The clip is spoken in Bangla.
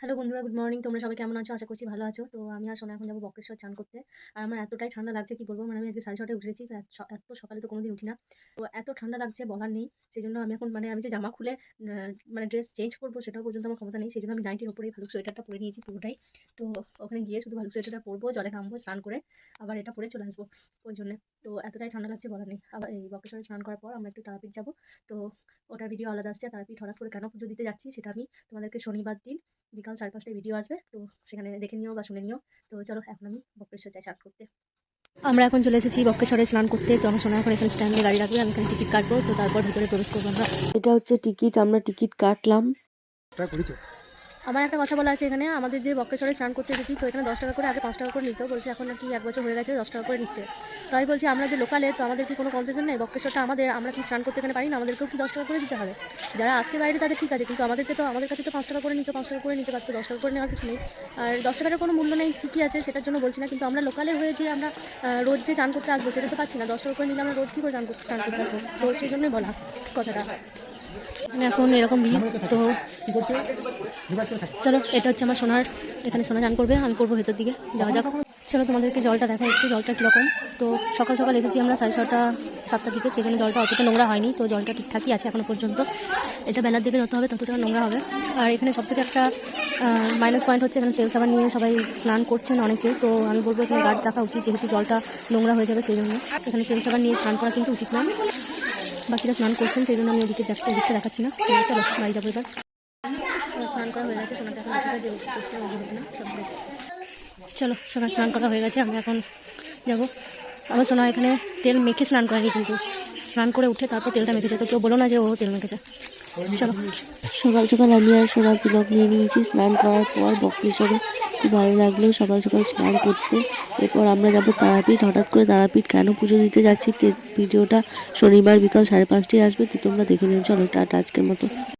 হ্যালো বন্ধুরা, গুড মর্নিং। তোমরা সবাই কেমন আছো? আশা করছি ভালো আছো। তো আমি আর সোনা এখন যাব বক্রেশ্বর চান করতে। আর আমার এতটাই ঠান্ডা লাগছে, কি বলব? মানে আমি আজকে সাড়ে ছটায় উঠেছি, তো এত সকালে তো কোনোদিন উঠি না। তো এত ঠান্ডা লাগছে বলার নেই। সেই জন্য আমি এখন মানে আমি যে জামা খুলে মানে ড্রেস চেঞ্জ করব সেটাও পর্যন্ত আমার ক্ষমতা নেই। সেই জন্য আমি নাইটির ওপরেই ভালো সোয়েটারটা পরে নিয়েছি পুরোটাই। তো ওখানে গিয়ে শুধু ভালো সোয়েটারটা পরবো, জলে নামবো, স্নান করে আবার এটা পরে চলে আসব ওই জন্য। তো এতটাই ঠান্ডা লাগছে বলার নেই। আবার এই বক্রেশ্বরে স্নান করার পর আমরা একটু তারাপীঠ যাব। তো ওটার ভিডিও আলাদা আসছে, তারাপীঠ হঠাৎ করে কেন পুজো দিতে যাচ্ছি সেটা আমি তোমাদেরকে শনিবার দিন বিকাল সাড়ে পাঁচটায় ভিডিও আসবে তো সেখানে দেখে নিও বা শুনে নিও। তো চলো এখন আমি বক্রেশ্বর যাই স্নান করতে। আমরা এখন চলে এসেছি বক্রেশ্বরে স্নান করতে। তো আমার সোনা এখন এখানে স্ট্যান্ডে গাড়ি রাখবে আমি এখানে টিকিট কাটবো তো তারপর ভিতরে প্রবেশ করব আমরা। এটা হচ্ছে টিকিট আমরা টিকিট কাটলাম। আমার একটা কথা বলা আছে এখানে, আমাদের যে বক্রেশ্বরে স্নান করতে এসেছি, তো এখানে দশ টাকা করে, আগে পাঁচ টাকা করে নিত, বলছে এখন নাকি এক বছর হয়ে গেছে, দশ টাকা করে নিচ্ছে। তো আমি বলছি, আমরা যে লোকালে তো আমাদের কি কোনো কনসেশন নেই? বক্রেশ্বরটা আমাদের, আমরা কি স্নান করতে এখানে পারি না? আমাদেরকেও কি দশ টাকা করে দিতে হবে? যারা আসছে বাইরে, তাদের ঠিক আছে, কিন্তু আমাদেরকে তো, আমাদের কাছে তো পাঁচ টাকা করে নিতে, পাঁচ টাকা করে নিতে পারতো, দশ টাকা করে নেওয়ার কিছু নেই। আর দশ টাকার কোনো মূল্য নেই, ঠিকই আছে, সেটার জন্য বলছি না, কিন্তু আমরা লোকালে হয়ে যে আমরা রোজ যে চান করতে আসব, সেটা তো পাচ্ছি না, দশ টাকা করে নিলে আমরা রোজ কী করে চান করতে স্নান করতে আসব? তো সেই জন্যই বলা কথাটা। এখানে এখন এরকম ভিড় তো চলো, এটা হচ্ছে আমার সোনার, এখানে সোনা চান করবে, আমি করব ভেতর দিকে, যাওয়া যাক। চলো, তোমাদেরকে জলটা দেখা, একটু জলটা কীরকম। তো সকাল সকাল এসেছি আমরা সাড়ে ছটা সাতটার দিকে, সেখানে জলটা অতটা নোংরা হয়নি, তো জলটা ঠিকঠাকই আছে এখনও পর্যন্ত। এটা বেলার দিকে যত হবে, ততটা নোংরা হবে। আর এখানে সব থেকে একটা মাইনাস পয়েন্ট হচ্ছে, এখানে তেল সাবান নিয়ে সবাই স্নান করছেন অনেকে, তো আমি বলব এখানে গার্ড রাখা উচিত, যেহেতু জলটা নোংরা হয়ে যাবে, সেই জন্য। এখানে তেল সাবান নিয়ে স্নান করা কিন্তু উচিত না বাকিরা স্নান করছেন, সেই জন্য আমি ওদিকে দেখতে এদিকটা দেখাচ্ছি না। চলো বাড়ি যাব এবার। স্নান করা হয়ে গেছে চলো। সোনা স্নান করা হয়ে গেছে আমরা এখন যাব। আমার সোনা এখানে তেল মেখে স্নান করা কিন্তু। স্নান করে উঠে তারপর তেলটা মেখেছে তো কেউ বলো না যে ও তেল মেখেছে। চলো। সকাল সকাল আমি আর সোনার তিলক নিয়ে নিয়েছি। স্নান করার পর বক্রেশ্বরে খুব ভালো লাগল সকাল সকাল স্নান করতে। এরপর আমরা যাব তারাপীঠ। হঠাৎ করে তারাপীঠ কেন পুজো দিতে যাচ্ছি ভিডিওটা শনিবার বিকাল সাড়ে পাঁচটায় আসবে, তো তোমরা দেখে নিও। চলো, টাটা আজকের মতো।